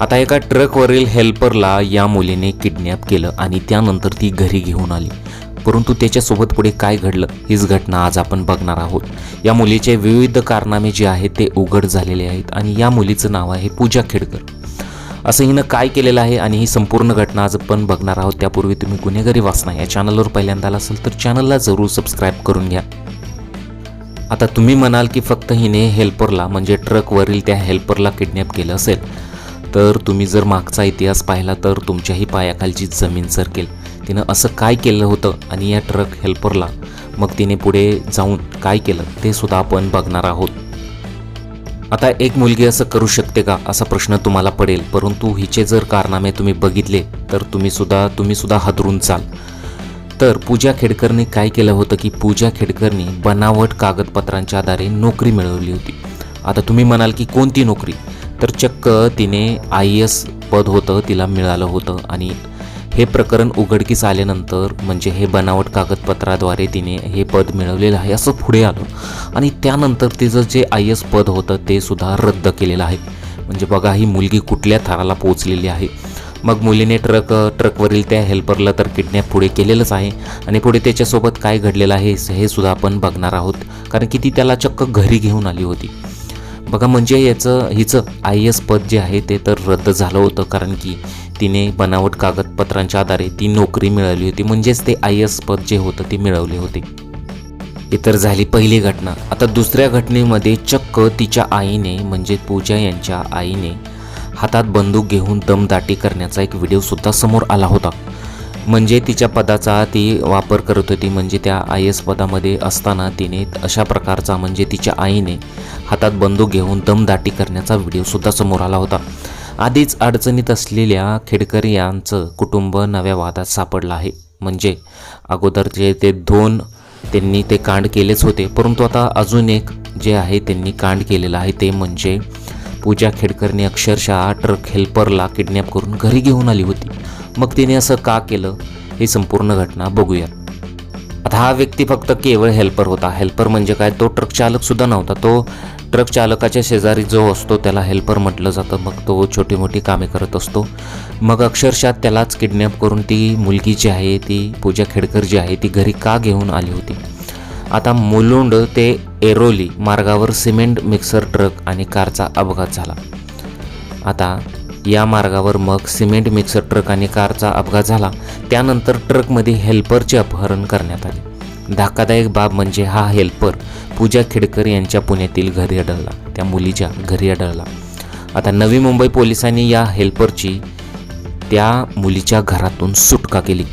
आता एका ट्रकवरील हेल्परला या मुलीने किडनॅप केलं आणि त्यानंतर ती घरी घेऊन आली. परंतु त्याच्यासोबत पुढे काय घडलं हीच घटना आज आपण बघणार आहोत. या मुलीचे विविध कारनामे जे आहेत ते उघड झालेले आहेत आणि या मुलीचं नाव आहे पूजा खेडकर. असं हिनं काय केलेलं आहे आणि ही संपूर्ण घटना आज आपण बघणार आहोत. त्यापूर्वी तुम्ही गुन्हेगारी वाचना या चॅनलवर पहिल्यांदा आला असेल तर चॅनलला जरूर सबस्क्राईब करून घ्या. आता तुम्ही म्हणाल की फक्त हिने हेल्परला म्हणजे ट्रकवरील त्या हेल्परला किडनॅप केलं असेल. तर तुम्ही जर मागचा इतिहास पाहिला तर तुमच्याही पायाखालची जमीन सरकेल. तिनं असं काय केलं होतं आणि या ट्रक हेल्परला? मग तिने पुढे जाऊन काय केलं ते सुद्धा आपण बघणार आहोत. आता एक मुलगी असं करू शकते का? असा प्रश्न तुम्हाला पडेल. परंतु हिचे जर कारनामे तुम्ही बघितले तर तुम्ही सुद्धा तुम्ही सुद्धा हादरून चाल तर पूजा खेडकरने काय केलं होतं की पूजा खेडकरनी बनावट कागदपत्रांच्या आधारे नोकरी मिळवली होती. आता तुम्ही म्हणाल की कोणती नोकरी? तर चक्क तिने आय एस पद होतं तिला मिळालं होतं आणि हे प्रकरण उघडकीस आल्यानंतर म्हणजे हे बनावट कागदपत्राद्वारे तिने हे पद मिळवलेलं आहे असं पुढे आलं. आणि त्यानंतर तिचं जे आय एस पद होतं ते सुद्धा रद्द केलेलं आहे. म्हणजे बघा ही मुलगी कुठल्या थराला पोचलेली आहे. मग मुलीने ट्रक ट्रकवरील त्या हेल्परला तर किडनॅप पुढे केलेलंच आहे. आणि पुढे त्याच्यासोबत काय घडलेलं आहे हे सुद्धा आपण बघणार आहोत. कारण की ती त्याला चक्क घरी घेऊन आली होती. बघा म्हणजे याचं हिचं आय एस पद जे आहे ते तर रद्द झालं होतं कारण की तिने बनावट कागदपत्रांच्या आधारे ती नोकरी मिळवली होती. म्हणजेच ते आय एस पद जे होतं ते मिळवले होते. ही तर झाली पहिली घटना. आता दुसऱ्या घटनेमध्ये चक्क तिच्या आईने म्हणजे पूजा यांच्या आईने हातात बंदूक घेऊन दमदाटी करण्याचा एक व्हिडिओसुद्धा समोर आला होता. म्हणजे तिच्या पदाचा ती वापर करत होती म्हणजे त्या आय एस पदामध्ये असताना तिने अशा प्रकारचा म्हणजे तिच्या आईने हातात बंदूक घेऊन दमदाटी करण्याचा व्हिडिओसुद्धा समोर आला होता. आधीच अडचणीत असलेल्या खेडकर यांचं कुटुंब नव्या वादात सापडलं आहे. म्हणजे अगोदर जे ते दोन त्यांनी ते कांड केलेच होते. परंतु आता अजून एक जे आहे त्यांनी कांड केलेलं आहे ते म्हणजे पूजा खेडकरने अक्षरशः ट्रक हेल्परला किडनॅप करून घरी घेऊन आली होती. मग तिने असं का केलं? ही संपूर्ण घटना बघूया आता हा व्यक्ती फक्त केवळ हेल्पर होता. हेल्पर म्हणजे काय? तो ट्रक चालक सुद्धा नव्हता. तो ट्रक चालकाच्या शेजारी जो असतो त्याला हेल्पर म्हटलं जातं. मग तो छोटी मोठी कामे करत असतो. मग अक्षरशः त्यालाच किडनॅप करून ती मुलगी जी आहे ती पूजा खेडकर जी आहे ती घरी का घेऊन आली होती? आता मुलुंड ते एरोली मार्गावर सिमेंट मिक्सर ट्रक आणि कारचा अपघात झाला. आता या मार्गावर मग सिमेंट मिक्सर ट्रक आणि कारचा अपघात झाला. त्यानंतर ट्रकमध्ये हेल्परचे अपहरण करण्यात आले. धक्कादायक बाब म्हणजे हा हेल्पर पूजा खेडकर यांच्या पुण्यातील घरी आढळला. त्या मुलीच्या घरी आढळला. आता नवी मुंबई पोलिसांनी या हेल्परची त्या मुलीच्या घरातून सुटका केली.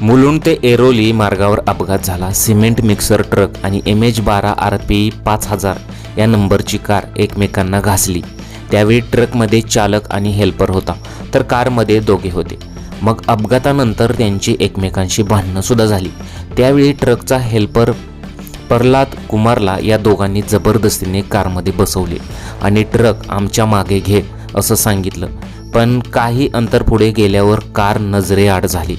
मुलुंड ते एरोली मार्गावर अपघात झाला. सिमेंट मिक्सर ट्रक आणि एम एच बारा आर पी पाच हजार या नंबरची कार एकमेकांना घासली. त्यावेळी ट्रकमध्ये चालक आणि हेल्पर होता. तर कारमध्ये दोघे होते. मग अपघातानंतर त्यांची एकमेकांशी भांडणंसुद्धा झाली. त्यावेळी ट्रकचा हेल्पर प्रल्हाद कुमारला या दोघांनी जबरदस्तीने कारमध्ये बसवले आणि ट्रक आमच्या मागे घे असं सांगितलं. पण काही अंतर पुढे गेल्यावर कार नजरेआड झाली.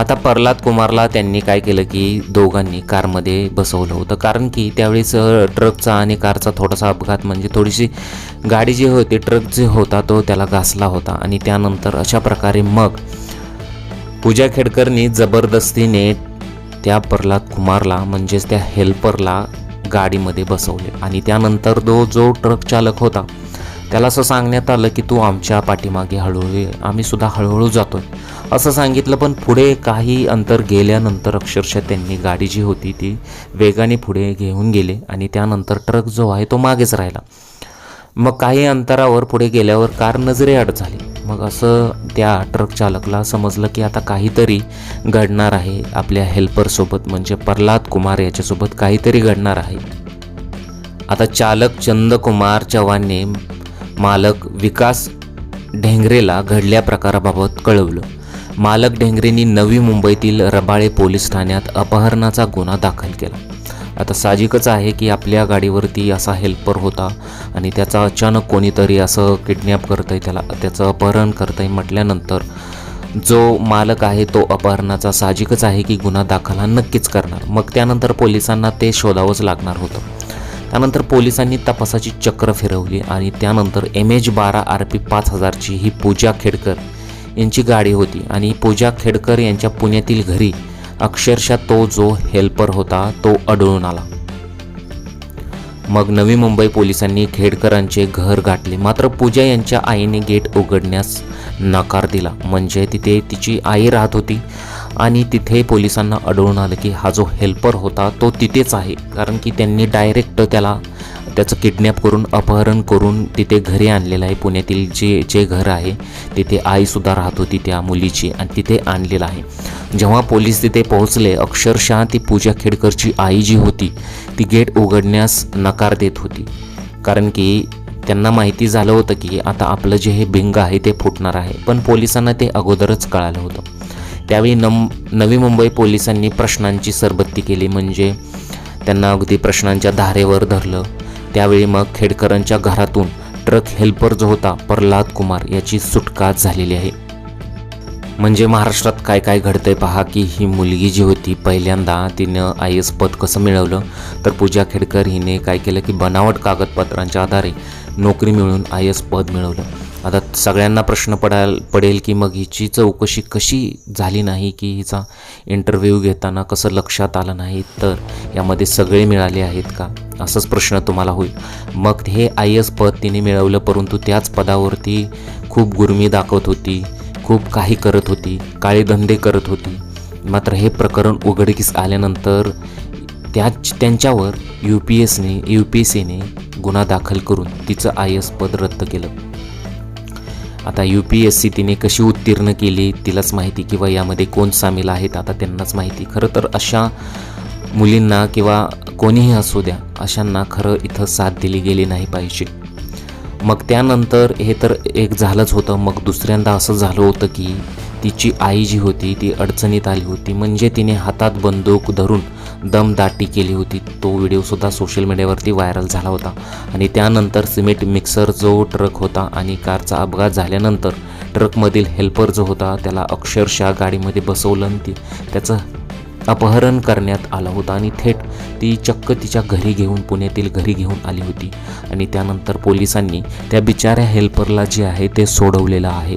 आता प्रल्हाद कुमारला त्यांनी काय केलं की दोघांनी कारमध्ये बसवलं होतं. कारण की त्यावेळेस ट्रकचा आणि कारचा थोडासा अपघात म्हणजे थोडीशी गाडी जी होती ट्रक जे होता तो त्याला घासला होता. आणि त्यानंतर अशा प्रकारे मग पूजा खेडकरनी जबरदस्तीने त्या प्रल्हाद कुमारला म्हणजेच त्या हेल्परला गाडीमध्ये बसवले. आणि त्यानंतर तो जो ट्रक चालक होता त्याला असं सांगण्यात आलं की तू आमच्या पाठीमागे हळूहळू आम्ही सुद्धा हळूहळू जातोय. असं सांगितलं पण पुढे काही अंतर गेल्यानंतर अक्षरशः त्यांनी गाडी जी होती ती वेगाने पुढे घेऊन गेले आणि त्यानंतर ट्रक जो आहे तो मागेच राहिला. मग काही अंतरावर पुढे गेल्यावर कार नजरेआड झाली. मग असं त्या ट्रक चालकला समजलं की आता काहीतरी घडणार आहे. आपल्या हेल्परसोबत म्हणजे प्रल्हाद कुमार याच्यासोबत काहीतरी घडणार आहे. आता चालक चंदकुमार चव्हाणने मालक विकास ढेंगरेला घडल्या प्रकाराबाबत कळवलं. मालक ढेंगरेंनी नवी मुंबईतील रबाळे पोलीस ठाण्यात अपहरणाचा गुन्हा दाखल केला. आता साहजिकच आहे की आपल्या गाडीवरती असा हेल्पर होता आणि त्याचा अचानक कोणीतरी असं किडनॅप करतं आहे त्याला त्याचं अपहरण करतंय म्हटल्यानंतर जो मालक आहे तो अपहरणाचा साहजिकच आहे की गुन्हा दाखल हा नक्कीच करणार. मग त्यानंतर पोलिसांना ते शोधावंच लागणार होतं. त्यानंतर पोलिसांनी तपासाची चक्र फिरवली आणि त्यानंतर एम एच बारा आर पी पाच हजारची ही पूजा खेडकर यांची गाडी होती. आणि पूजा खेडकर यांच्या पुण्यातील घरी अक्षरशः तो जो हेल्पर होता तो अडळून आला. मग नवी मुंबई पोलिसांनी खेडकरांचे घर गाठले. मात्र पूजा यांच्या आईने गेट उघडण्यास नकार दिला. म्हणजे तिथे तिची आई राहत होती. आणि तिथे पोलिसांना आढळून आलं की हा जो हेल्पर होता तो तिथेच आहे. कारण की त्यांनी डायरेक्ट त्याला त्याचं किडनॅप करून अपहरण करून तिथे घरी आणलेलं आहे. पुण्यातील जे जे घर आहे तिथे आईसुद्धा राहत होती त्या मुलीची आणि तिथे आणलेलं आहे. जेव्हा पोलीस तिथे पोहोचले अक्षरशः ती पूजा खेडकरची आई जी होती ती गेट उघडण्यास नकार देत होती. कारण की त्यांना माहिती झालं होतं की आता आपलं जे हे भिंग आहे ते फुटणार आहे. पण पोलिसांना ते अगोदरच कळालं होतं. त्यावेळी नम नवी मुंबई पोलिसांनी प्रश्नांची सरबत्ती केली म्हणजे त्यांना अगदी प्रश्नांच्या धारेवर धरलं. त्यावेळी मग खेडकरांच्या घरातून ट्रक हेल्पर जो होता प्रल्हाद कुमार याची सुटका झालेली आहे. म्हणजे महाराष्ट्रात काय काय घडतंय पहा की ही मुलगी जी होती पहिल्यांदा तिनं आय एस पद कसं मिळवलं? तर पूजा खेडकर हिने काय केलं की बनावट कागदपत्रांच्या आधारे नोकरी मिळवून आय एस पद मिळवलं. आता सगळ्यांना प्रश्न पडाल पडेल की मग हिची चौकशी कशी झाली नाही की हिचा इंटरव्ह्यू घेताना कसं लक्षात आलं नाही तर यामध्ये सगळे मिळाले आहेत का? असंच प्रश्न तुम्हाला होईल. मग हे आय एस पद तिने मिळवलं परंतु त्याच पदावरती खूप गुरमी दाखवत होती खूप काही करत होती काळे धंदे करत होती. मात्र हे प्रकरण उघडकीस आल्यानंतर त्याच त्यांच्यावर यू पी एसने यू पी एस सीने गुन्हा दाखल करून तिचं आय एस पद रद्द केलं. आता यू पी एस सी तिने कशी उत्तीर्ण केली तिलाच माहिती किंवा यामध्ये कोण सामील आहेत आता त्यांनाच माहिती. खरं तर अशा मुलींना किंवा कोणीही असू द्या अशांना खरं इथं साथ दिली गेली नाही पाहिजे. मग त्यानंतर हे तर एक झालंच होतं. मग दुसऱ्यांदा असं झालं होतं की तिची आई जी होती ती अडचणीत आली होती. म्हणजे तिने हातात बंदूक धरून दमदाटी केली होती. तो व्हिडिओसुद्धा सोशल मीडियावरती व्हायरल झाला होता. आणि त्यानंतर सिमेंट मिक्सर जो ट्रक होता आणि कारचा अपघात झाल्यानंतर ट्रकमधील हेल्पर जो होता त्याला अक्षरशः गाडीमध्ये बसवलं आणि ती त्याचं अपहरण करण्यात आलं होतं. आणि थेट ती चक्क तिच्या घरी घेऊन पुण्यातील घरी घेऊन आली होती. आणि त्यानंतर पोलिसांनी त्या बिचाऱ्या हेल्परला जे आहे ते सोडवलेलं आहे.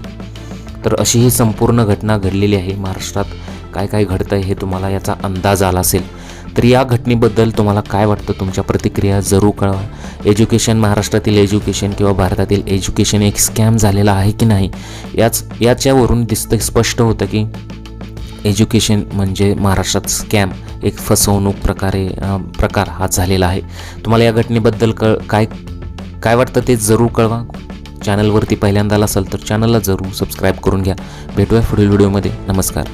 तर अशी ही संपूर्ण घटना घडलेली आहे. महाराष्ट्रात काय काय घडतं आहे हे तुम्हाला याचा अंदाज आला असेल. तर या घटनेबद्दल तुम्हाला काय वाटतं? तुमच्या प्रतिक्रिया जरूर कळवा. एज्युकेशन महाराष्ट्रातील एज्युकेशन किंवा भारतातील एज्युकेशन एक स्कॅम झालेला आहे की नाही? याच याच्यावरून दिसतं स्पष्ट होतं की एज्युकेशन म्हणजे महाराष्ट्रात स्कॅम एक फसवणूक प्रकारे प्रकार हा झालेला आहे. तुम्हाला या घटनेबद्दल कळ काय काय वाटतं ते जरूर कळवा. चॅनलवरती पहिल्यांदा असाल तर चॅनलला जरूर सबस्क्राईब करून घ्या. भेटूया पुढील व्हिडिओमध्ये नमस्कार.